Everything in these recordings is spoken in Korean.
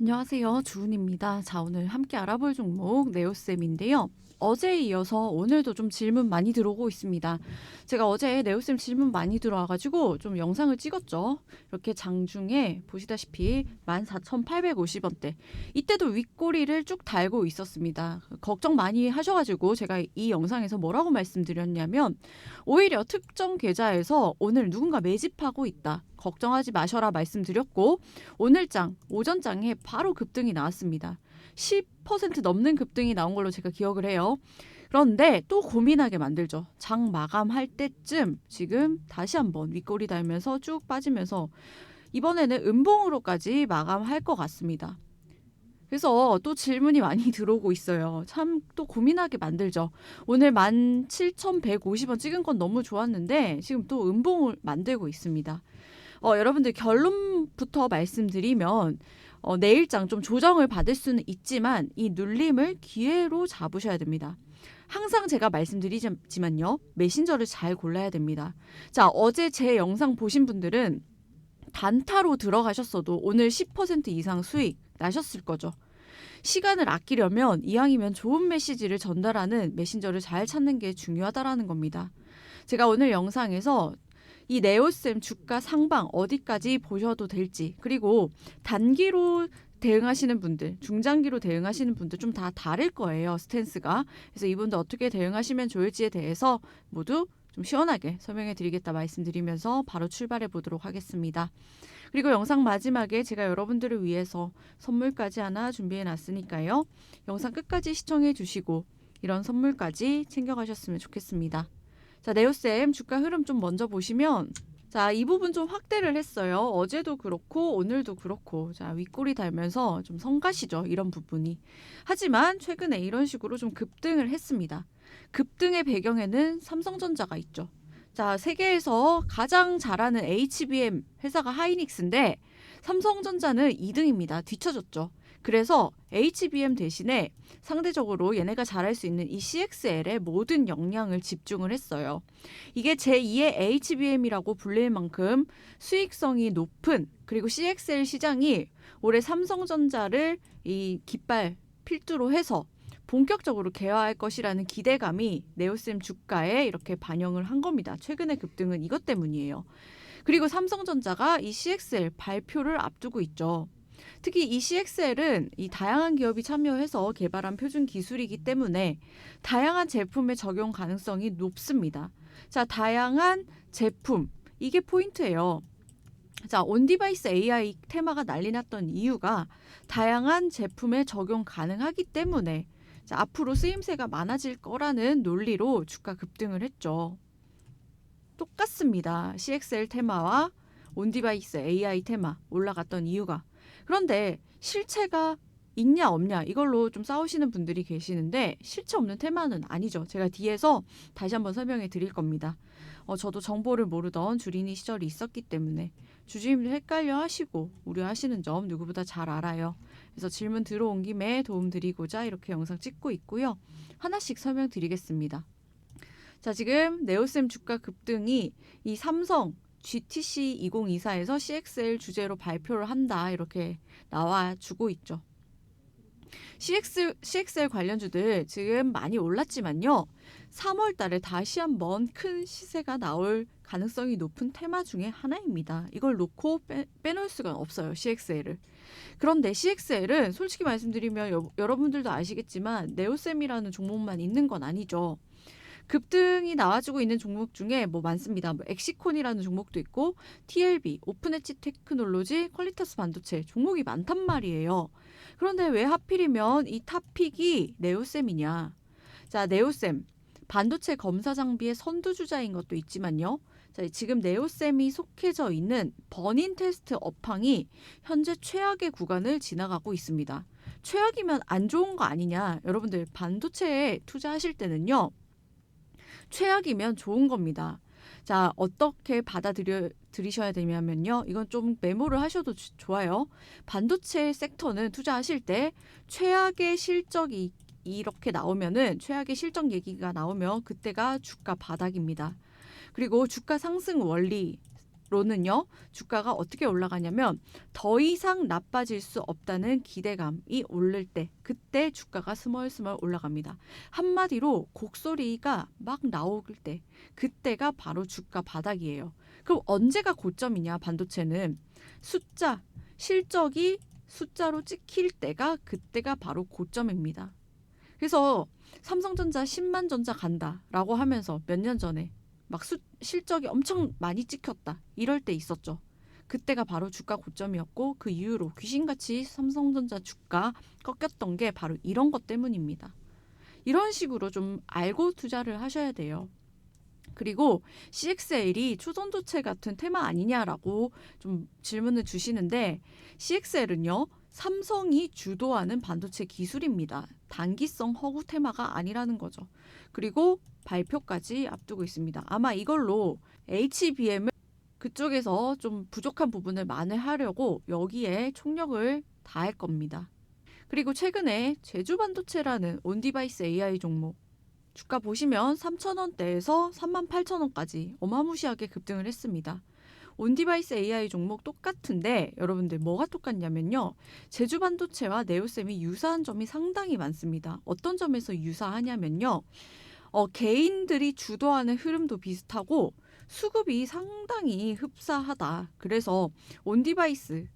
안녕하세요. 주은입니다. 자, 오늘 함께 알아볼 종목 네오쌤인데요. 어제에 이어서 오늘도 좀 질문 많이 들어오고 있습니다. 제가 어제 네오쌤 질문 많이 들어와가지고 좀 영상을 찍었죠. 이렇게 장중에 보시다시피 14,850원대. 이때도 윗꼬리를 쭉 달고 있었습니다. 걱정 많이 하셔가지고 제가 이 영상에서 뭐라고 말씀드렸냐면 오히려 특정 계좌에서 오늘 누군가 매집하고 있다. 걱정하지 마셔라 말씀드렸고 오늘장 오전장에 바로 급등이 나왔습니다. 10% 넘는 급등이 나온 걸로 제가 기억을 해요. 그런데 또 고민하게 만들죠. 장 마감할 때쯤 지금 다시 한번 윗꼬리 달면서 쭉 빠지면서 이번에는 음봉으로까지 마감할 것 같습니다. 그래서 또 질문이 많이 들어오고 있어요. 참 또 고민하게 만들죠. 오늘 17,150원 찍은 건 너무 좋았는데 지금 또 음봉을 만들고 있습니다. 어, 여러분들 결론부터 말씀드리면 어, 내일장 좀 조정을 받을 수는 있지만 이 눌림을 기회로 잡으셔야 됩니다. 항상 제가 말씀드리지만요. 메신저를 잘 골라야 됩니다. 자, 어제 제 영상 보신 분들은 단타로 들어가셨어도 오늘 10% 이상 수익 나셨을 거죠. 시간을 아끼려면 이왕이면 좋은 메시지를 전달하는 메신저를 잘 찾는 게 중요하다라는 겁니다. 제가 오늘 영상에서 이 네오쌤 주가 상방 어디까지 보셔도 될지 그리고 단기로 대응하시는 분들, 중장기로 대응하시는 분들 좀 다 다를 거예요 스탠스가. 그래서 이분들 어떻게 대응하시면 좋을지에 대해서 모두 좀 시원하게 설명해 드리겠다 말씀드리면서 바로 출발해 보도록 하겠습니다. 그리고 영상 마지막에 제가 여러분들을 위해서 선물까지 하나 준비해 놨으니까요. 영상 끝까지 시청해 주시고 이런 선물까지 챙겨가셨으면 좋겠습니다. 자, 네오쌤 주가 흐름 좀 먼저 보시면 자, 이 부분 좀 확대를 했어요. 어제도 그렇고 오늘도 그렇고 자, 윗꼬리 달면서 좀 성가시죠. 이런 부분이. 하지만 최근에 이런 식으로 좀 급등을 했습니다. 급등의 배경에는 삼성전자가 있죠. 자, 세계에서 가장 잘하는 HBM 회사가 하이닉스인데 삼성전자는 2등입니다. 뒤쳐졌죠. 그래서 HBM 대신에 상대적으로 얘네가 잘할 수 있는 이 CXL에 모든 역량을 집중을 했어요. 이게 제2의 HBM이라고 불릴 만큼 수익성이 높은 그리고 CXL 시장이 올해 삼성전자를 이 깃발 필두로 해서 본격적으로 개화할 것이라는 기대감이 네오셈 주가에 이렇게 반영을 한 겁니다. 최근의 급등은 이것 때문이에요. 그리고 삼성전자가 이 CXL 발표를 앞두고 있죠. 특히 이 CXL은 이 다양한 기업이 참여해서 개발한 표준 기술이기 때문에 다양한 제품의 적용 가능성이 높습니다. 자, 다양한 제품 이게 포인트예요. 자, 온디바이스 AI 테마가 난리 났던 이유가 다양한 제품에 적용 가능하기 때문에 자, 앞으로 쓰임새가 많아질 거라는 논리로 주가 급등을 했죠. 똑같습니다. CXL 테마와 온디바이스 AI 테마 올라갔던 이유가 그런데 실체가 있냐 없냐 이걸로 좀 싸우시는 분들이 계시는데 실체 없는 테마는 아니죠. 제가 뒤에서 다시 한번 설명해 드릴 겁니다. 어, 저도 정보를 모르던 주린이 시절이 있었기 때문에 주주님들 헷갈려 하시고 우려하시는 점 누구보다 잘 알아요. 그래서 질문 들어온 김에 도움 드리고자 이렇게 영상 찍고 있고요. 하나씩 설명드리겠습니다. 자, 지금 네오셈 주가 급등이 이 삼성 GTC 2024에서 CXL 주제로 발표를 한다 이렇게 나와 주고 있죠. CX, CXL 관련주들 지금 많이 올랐지만요. 3월 달에 다시 한번 큰 시세가 나올 가능성이 높은 테마 중에 하나입니다. 이걸 놓고 빼, 빼놓을 수가 없어요. CXL을. 그런데 CXL은 솔직히 말씀드리면 여, 여러분들도 아시겠지만 네오셈이라는 종목만 있는 건 아니죠. 급등이 나와주고 있는 종목 중에 뭐 많습니다. 뭐 엑시콘이라는 종목도 있고 TLB, 오픈 엣지 테크놀로지, 퀄리타스 반도체 종목이 많단 말이에요. 그런데 왜 하필이면 이 탑픽이 네오셈이냐? 자, 네오셈 반도체 검사 장비의 선두주자인 것도 있지만요. 자, 지금 네오셈이 속해져 있는 버닌 테스트 업황이 현재 최악의 구간을 지나가고 있습니다. 최악이면 안 좋은 거 아니냐? 여러분들 반도체에 투자하실 때는요. 최악이면 좋은 겁니다. 자, 어떻게 받아들여 들이셔야 되냐면요. 이건 좀 메모를 하셔도 주, 좋아요. 반도체 섹터는 투자하실 때 최악의 실적이 이렇게 나오면은 최악의 실적 얘기가 나오면 그때가 주가 바닥입니다. 그리고 주가 상승 원리 로는요 주가가 어떻게 올라가냐면 더 이상 나빠질 수 없다는 기대감이 오를 때 그때 주가가 스멀스멀 올라갑니다. 한마디로 곡소리가 막 나올 때 그때가 바로 주가 바닥이에요. 그럼 언제가 고점이냐 반도체는 숫자 실적이 숫자로 찍힐 때가 그때가 바로 고점입니다. 그래서 삼성전자 10만 전자 간다라고 하면서 몇 년 전에 막 수, 실적이 엄청 많이 찍혔다 이럴 때 있었죠. 그때가 바로 주가 고점이었고 그 이후로 귀신같이 삼성전자 주가 꺾였던 게 바로 이런 것 때문입니다. 이런 식으로 좀 알고 투자를 하셔야 돼요. 그리고 CXL이 초전도체 같은 테마 아니냐라고 좀 질문을 주시는데 CXL은요 삼성이 주도하는 반도체 기술입니다. 단기성 허구 테마가 아니라는 거죠. 그리고 발표까지 앞두고 있습니다. 아마 이걸로 HBM을 그쪽에서 좀 부족한 부분을 만회하려고 여기에 총력을 다할 겁니다. 그리고 최근에 제주 반도체라는 온디바이스 AI 종목 주가 보시면 3,000원대에서 38,000원까지 어마무시하게 급등을 했습니다. 온디바이스 AI 종목 똑같은데 여러분들 뭐가 똑같냐면요. 제주 반도체와 네오셈이 유사한 점이 상당히 많습니다. 어떤 점에서 유사하냐면요. 어, 개인들이 주도하는 흐름도 비슷하고 수급이 상당히 흡사하다. 그래서 온디바이스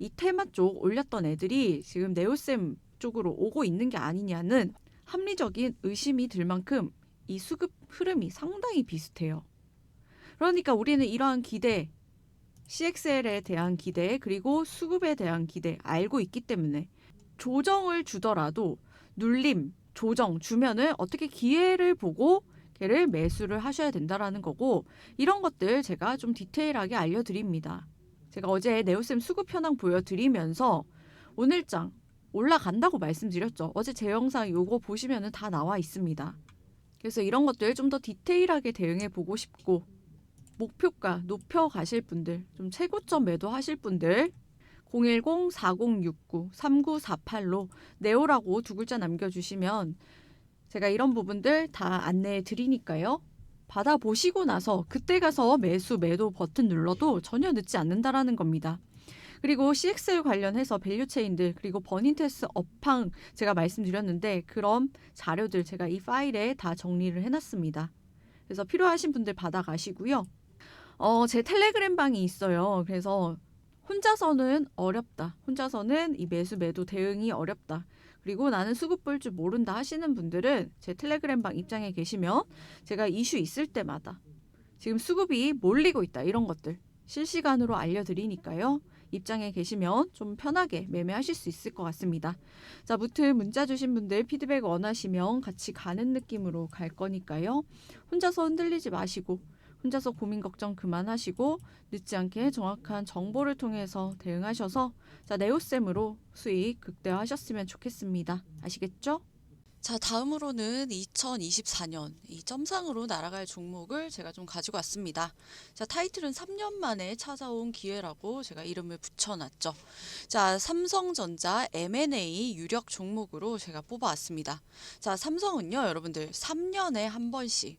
이 테마 쪽 올렸던 애들이 지금 네오셈 쪽으로 오고 있는 게 아니냐는 합리적인 의심이 들 만큼 이 수급 흐름이 상당히 비슷해요. 그러니까 우리는 이러한 기대, CXL에 대한 기대, 그리고 수급에 대한 기대 알고 있기 때문에 조정을 주더라도 눌림, 조정 주면은 어떻게 기회를 보고 걔를 매수를 하셔야 된다라는 거고 이런 것들 제가 좀 디테일하게 알려드립니다. 제가 어제 네오셈 수급 현황 보여드리면서 오늘장 올라간다고 말씀드렸죠. 어제 제 영상 요거 보시면은 다 나와 있습니다. 그래서 이런 것들 좀 더 디테일하게 대응해 보고 싶고 목표가 높여 가실 분들, 좀 최고점 매도하실 분들 010-4069-3948로 네오라고 두 글자 남겨주시면 제가 이런 부분들 다 안내해 드리니까요. 받아보시고 나서 그때 가서 매수, 매도 버튼 눌러도 전혀 늦지 않는다라는 겁니다. 그리고 CXL 관련해서 밸류체인들 그리고 버닝테스 업황 제가 말씀드렸는데 그런 자료들 제가 이 파일에 다 정리를 해놨습니다. 그래서 필요하신 분들 받아가시고요. 어, 제 텔레그램 방이 있어요. 그래서 혼자서는 어렵다. 혼자서는 이 매수 매도 대응이 어렵다. 그리고 나는 수급 볼 줄 모른다 하시는 분들은 제 텔레그램 방 입장에 계시면 제가 이슈 있을 때마다 지금 수급이 몰리고 있다 이런 것들 실시간으로 알려드리니까요. 입장에 계시면 좀 편하게 매매하실 수 있을 것 같습니다. 자, 무튼 문자 주신 분들 피드백 원하시면 같이 가는 느낌으로 갈 거니까요. 혼자서 흔들리지 마시고 혼자서 고민 걱정 그만하시고 늦지 않게 정확한 정보를 통해서 대응하셔서 자 네오셈으로 수익 극대화하셨으면 좋겠습니다. 아시겠죠? 자 다음으로는 2024년 이 점상으로 날아갈 종목을 제가 좀 가지고 왔습니다. 자 타이틀은 3년 만에 찾아온 기회라고 제가 이름을 붙여놨죠. 자 삼성전자 M&A 유력 종목으로 제가 뽑아왔습니다. 자 삼성은요 여러분들 3년에 한 번씩